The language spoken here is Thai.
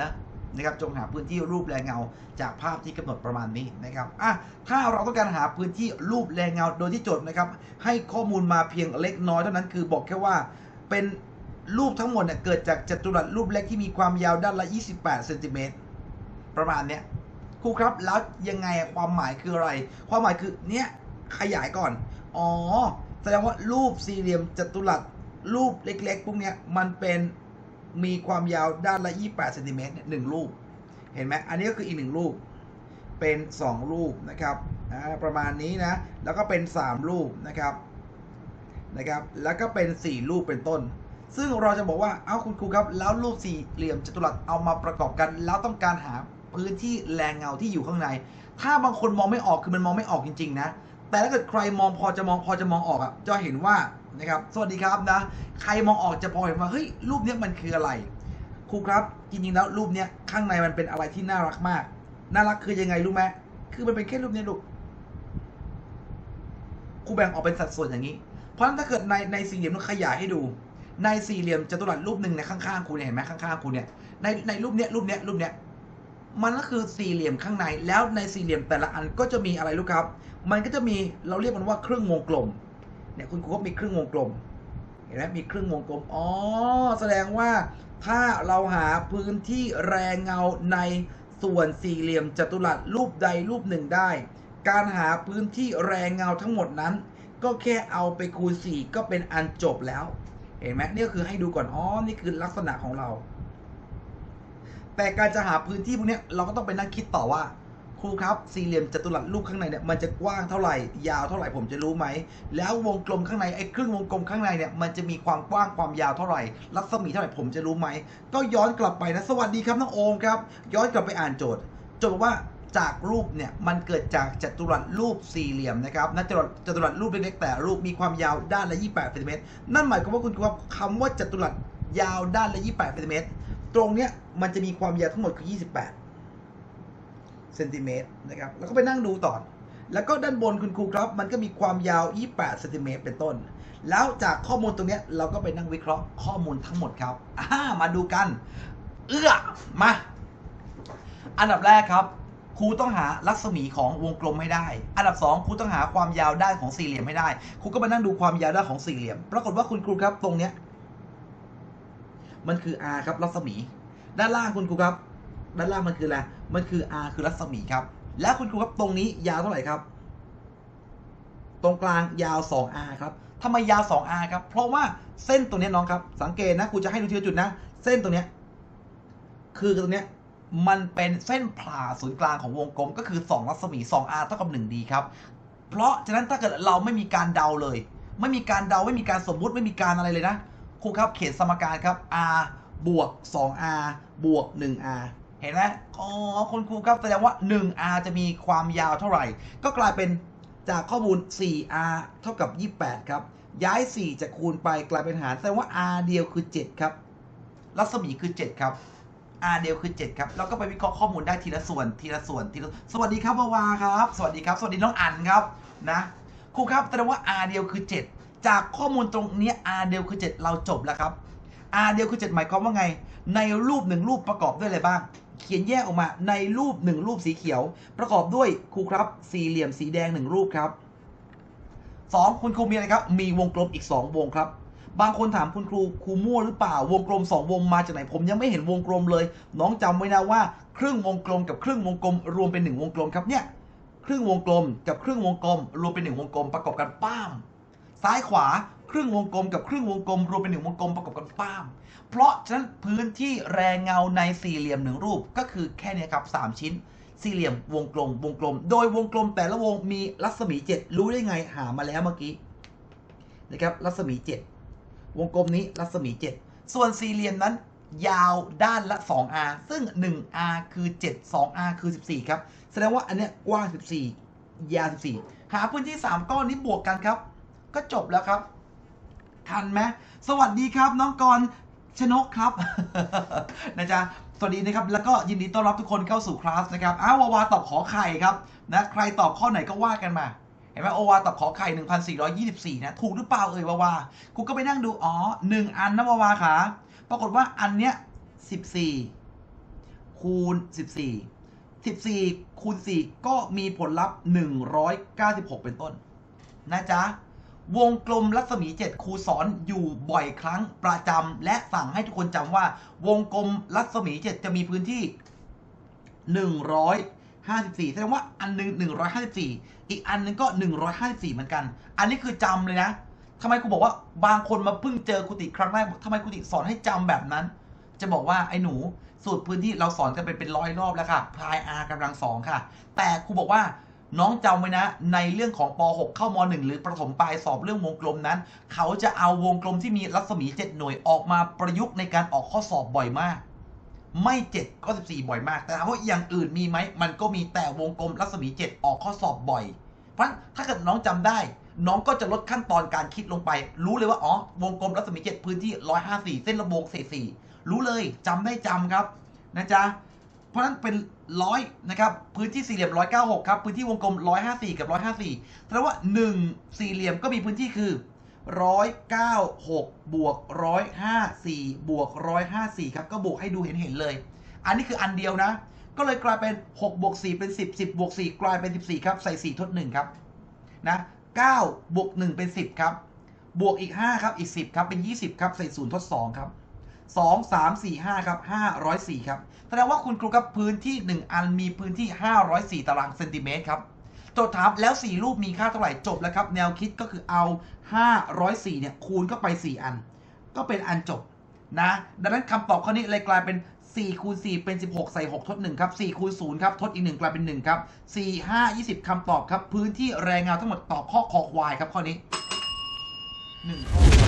นะนะครับจงหาพื้นที่รูปแรงเงา จากภาพที่กำหนดประมาณนี้นะครับอะถ้าเราต้องการหาพื้นที่รูปแรงเงาโดยที่โจทย์นะครับ ให้ข้อมูลมาเพียงเล็กน้อยเท่านั้นคือบอกแค่ว่าเป็นรูปทั้งหมดเนี่ยเกิดจากจัตุรัสรูปเล็กที่มีความยาวด้านละ 28เซนติเมตรประมาณเนี้ยครูครับแล้วยังไงความหมายคืออะไร ความหมายคือเนี้ยขยายก่อน อ๋อ แสดงว่ารูปสี่เหลี่ยมจัตุรัสรูปเล็กๆพวกเนี้ยมันเป็น มีความยาวด้านละ 28เซนติเมตรเนี่ยหนึ่งรูปเห็นไหมอันนี้ก็คืออีกหนึ่งรูปเป็น2รูปนะครับประมาณนี้นะ แล้วก็เป็น3รูปนะครับนะครับ แล้วก็เป็น4รูปเป็นต้น ซึ่งเราจะบอกว่า เอ้าคุณครูครับ แล้วรูปสี่เหลี่ยมจัตุรัสเอามาประกอบกัน แล้วต้องการหาพื้นที่แรงเงาที่อยู่ข้างใน ถ้าบางคนมองไม่ออกคือมันมองไม่ออกจริง ๆ นะ แต่ถ้าเกิดใครมองพอจะมองพอจะมองออกอะ จะเห็นว่า นะครับ สวัสดีครับนะ ใครมองออกจะพอเห็นว่าเฮ้ยรูปเนี้ยมันคืออะไร ครูครับ จริงๆแล้วรูปเนี้ยข้างในมันเป็นอะไรที่น่ารักมาก น่ารักคือยังไงรู้ไหมคือมันเป็นแค่รูปเนี้ยลูก ครูแบ่งออกเป็นสัดส่วนอย่างนี้ เพราะฉะนั้นถ้าเกิดในในสี่เหลี่ยมต้องขยายให้ดู ในสี่เหลี่ยมจัตุรัสรูปหนึ่งในข้างๆครูเนี่ยเห็นไหมข้างๆครูเนี่ยในในรูปเนี้ยรูปเนี้ยรูปเนี้ยมันก็คือสี่เหลี่ยมข้างในแล้วในสี่เหลี่ยมแต่ละอันก็จะมีอะไรลูกครับ มันก็จะมีเราเรียกมันว่าเครึ่องวงกลม เนี่ยคุณครูก็มีครึ่งวงกลมเห็นไหมมีครึ่งวงกลมอ๋อแสดงว่าถ้าเราหาพื้นที่แรงเงาในส่วนสี่เหลี่ยมจัตุรัสรูปใดรูปหนึ่งได้ การหาพื้นที่แรงเงาทั้งหมดนั้น ก็แค่เอาไปคูณ 4 ก็เป็นอันจบแล้ว เห็นไหมนี่ก็คือให้ดูก่อนอ๋อนี่คือลักษณะของเรา แต่การจะหาพื้นที่พวกนี้เราก็ต้องไปนั่งคิดต่อว่า รูครับสี่เหลี่ยมจัตุรัสรูปข้างในเนี่ยมันจะกว้างเท่าไหร่ ยาวเท่าไหร่ผมจะรู้ไหม แล้ววงกลมข้างในไอ้ครึ่งวงกลมข้างในเนี่ยมันจะมีความกว้างความยาวเท่าไหร่ รัศมีเท่าไหร่ผมจะรู้ไหม ก็ย้อนกลับไปนะ สวัสดีครับน้องโอมครับ ย้อนกลับไปอ่านโจทย์ โจทย์บอกว่าจากรูปเนี่ยมันเกิดจากจัตุรัสรูปสี่เหลี่ยมนะครับนะจัตุรัสจัตุรัสรูปเล็กๆแต่รูปมีความยาวด้านละ 28เซนติเมตรนั่นหมายความว่าคุณครับคำว่าจัตุรัสยาวด้านละ 28เซนติเมตรตรงเนี้ยมันจะมีความยาวทั้งหมดคือ 28 เซนติเมตรนะครับแล้วก็ไปนั่งดูต่อ แล้วก็ด้านบนคุณครูครับ มันก็มีความยาว 28เซนติเมตรเป็นต้น แล้วจากข้อมูลตรงนี้เราก็ไปนั่งวิเคราะห์ข้อมูลทั้งหมดครับอ่ามาดูกัน เอื้อมา อันดับแรกครับครูต้องหารัศมีของวงกลมให้ได้ อันดับสองครูต้องหาความยาวด้านของสี่เหลี่ยมให้ได้ ครูก็มานั่งดูความยาวด้านของสี่เหลี่ยม ปรากฏว่าคุณครูครับตรงเนี้ย มันคือ r ครับรัศมี ด้านล่างคุณครูครับ ด้านล่างมันคืออะไร มันคือ r คือรัศมีครับ แล้วคุณครูครับตรงนี้ยาวเท่าไหร่ครับ ตรงกลางยาว 2r ครับทำไมยาว 2r ครับ เพราะว่าเส้นตรงนี้น้องครับ สังเกตนะครูจะให้ดูทีละจุดนะ เส้นตรงนี้คือตรงนี้มันเป็นเส้นผ่าศูนย์กลางของวงกลมก็คือ 2 รัศมี 2r เท่ากับ 1d ครับ เพราะฉะนั้นถ้าเกิดเราไม่มีการเดาเลย ไม่มีการเดาไม่มีการสมมุติไม่มีการอะไรเลยนะครูครับเขียนสมการครับ r บวก 2r บวก 1r เห็นไหมอ๋อคุณครูครับแสดงว่า 1r จะมีความยาวเท่าไหร่ ก็กลายเป็นจากข้อมูล 4r เท่ากับ 28 ครับ ย้าย 4 จากคูณไปกลายเป็นหารแสดงว่า r เดียวคือ 7 ครับ รัศมีคือ 7 ครับ r เดียวคือ 7 ครับ แล้วก็ไปวิเคราะห์ข้อมูลได้ทีละส่วนทีละส่วนทีละ สวัสดีครับวาวาครับ สวัสดีครับ สวัสดีน้องอันครับนะครูครับแสดงว่า r เดียวคือ 7 จากข้อมูลตรงนี้ r เดียวคือ 7 เราจบแล้วครับ r เดียวคือ 7 หมายความว่าไง ในรูปหนึ่งรูปประกอบด้วยอะไรบ้าง เขียนแยกออกมาในรูปหนึ่งรูปสีเขียว ประกอบด้วยครูครับ สี่เหลี่ยมสีแดงหนึ่งรูปครับสองคุณครูมีอะไรครับ มีวงกลมอีก 2 วงครับ บางคนถามคุณครูครูมั่วหรือเปล่าวงกลม 2 วงมาจากไหนผมยังไม่เห็นวงกลมเลย น้องจำไว้นะว่า ครึ่งวงกลมกับครึ่งวงกลม รวมเป็นหนึ่งวงกลมครับเนี่ยครึ่งวงกลมกับครึ่งวงกลม รวมเป็นหนึ่งวงกลมประกอบกันป้ามซ้ายขวา ครึ่งวงกลมกับครึ่งวงกลมรวมเป็นหนึ่งวงกลมประกอบกันป้าม เพราะฉะนั้นพื้นที่แรงเงาในสี่เหลี่ยมหนึ่งรูปก็คือแค่นี้ครับสามชิ้น สี่เหลี่ยมวงกลมวงกลม โดยวงกลมแต่ละวงมีรัศมีเจ็ดรู้ได้ไงหามาแล้วเมื่อกี้นะครับรัศมีเจ็ดวงกลมนี้รัศมีเจ็ดส่วนสี่เหลี่ยมนั้นยาวด้านละ 2r ซึ่ง 1r คือ 7 2r คือ 14 ครับ แสดงว่าอันเนี้ยกว้าง 14 ยาว 14 หาพื้นที่ 3 ก้อนนี้บวกกันครับ ก็จบแล้วครับ ทันไหมสวัสดีครับ น้องกรชนกครับนะจ๊ะสวัสดีนะครับแล้วก็ยินดีต้อนรับทุกคนเข้าสู่คลาสนะครับอ้าววาวาตอบขอไข่ครับนะใครตอบข้อไหนก็ว่ากันมาเห็นไหมโอวาตอบขอไข่ 1424 นะ ถูกหรือเปล่าเอ่ยวาวากูก็ไปนั่งดู อ๋อหนึ่งอันนะวาวาขาปรากฏว่าอันเนี้ย 14 คูณ 14 14 คูณ 4 ก็มีผลลัพธ์ 196 เป็นต้น นะจ๊ะ วงกลมรัศมี 7 ครูสอนอยู่บ่อยครั้งประจำและสั่งให้ทุกคนจำว่า วงกลมรัศมี 7 จะมีพื้นที่ 154 แสดงว่าอันหนึง 154 อีกอันหนึงก็ 154 เหมือนกัน อันนี้คือจำเลยนะทำไมครูบอกว่าบางคนมาเพิ่งเจอครูติครั้งแรกทำไมครูติสอนให้จำแบบนั้น จะบอกว่าไอ้หนูสูตรพื้นที่เราสอนกันไปเป็นร้อยรอบแล้วค่ะพายอากำลังสองค่ะ แต่ครูบอกว่า น้องจำไว้นะ ในเรื่องของป .6 เข้าม .1 หรือประถมปลายสอบเรื่องวงกลมนั้น เขาจะเอาวงกลมที่มีรัศมี 7 หน่วยออกมาประยุกต์ในการออกข้อสอบบ่อยมาก ไม่ 7 ก็ 14 บ่อยมาก แต่ถามว่าอย่างอื่นมีไหม มันก็มีแต่วงกลมรัศมี 7 ออกข้อสอบบ่อย เพราะถ้าเกิดน้องจำได้ น้องก็จะลดขั้นตอนการคิดลงไป รู้เลยว่าอ๋อวงกลมรัศมี 7 พื้นที่ 154 เส้นระโบงเศษ4รู้เลยจำได้จำครับนะจ๊ะ เพราะฉะนั้นเป็นร้อยนะครับ พื้นที่สี่เหลี่ยมร้อยเก้าหกครับ พื้นที่วงกลมร้อยห้าสี่กับร้อยห้าสี่แสดงว่าหนึ่งสี่เหลี่ยมก็มีพื้นที่คือร้อยเก้าหกบวกร้อยห้าสี่บวกร้อยห้าสี่ครับก็บวกให้ดูเห็นเห็นๆเลย อันนี้คืออันเดียวนะ ก็เลยกลายเป็นหกบวกสี่เป็นสิบสิบบวกสี่กลายเป็นสิบสี่ครับใส่สี่ทดหนึ่งครับนะเก้าบวกหนึ่งเป็นสิบครับบวกอีกห้าครับอีกสิบครับเป็นยี่สิบครับใส่ศูนย์ทดสองครับ สองสามสี่ห้าครับห้าร้อยสี่ครับแสดงว่าคุณครูครับพื้นที่หนึ่งอันมีพื้นที่ห้าร้อยสี่ตารางเซนติเมตรครับโจทย์ถามแล้วสี่รูปมีค่าเท่าไหร่จบแล้วครับ แนวคิดก็คือเอาห้าร้อยสี่เนี่ย คูณเข้าไปสี่อัน ก็เป็นอันจบนะ ดังนั้นคำตอบข้อนี้เลยกลายเป็น4คูณ4เป็น 16 ใส่ 6 ทด 1 ครับ4คูณ0ครับ ทดอีก 1 กลายเป็น 1 ครับ 4 5 20 คำตอบครับ พื้นที่แรงเงาทั้งหมดตอบข้อคอควายครับข้อนี้1ข้อ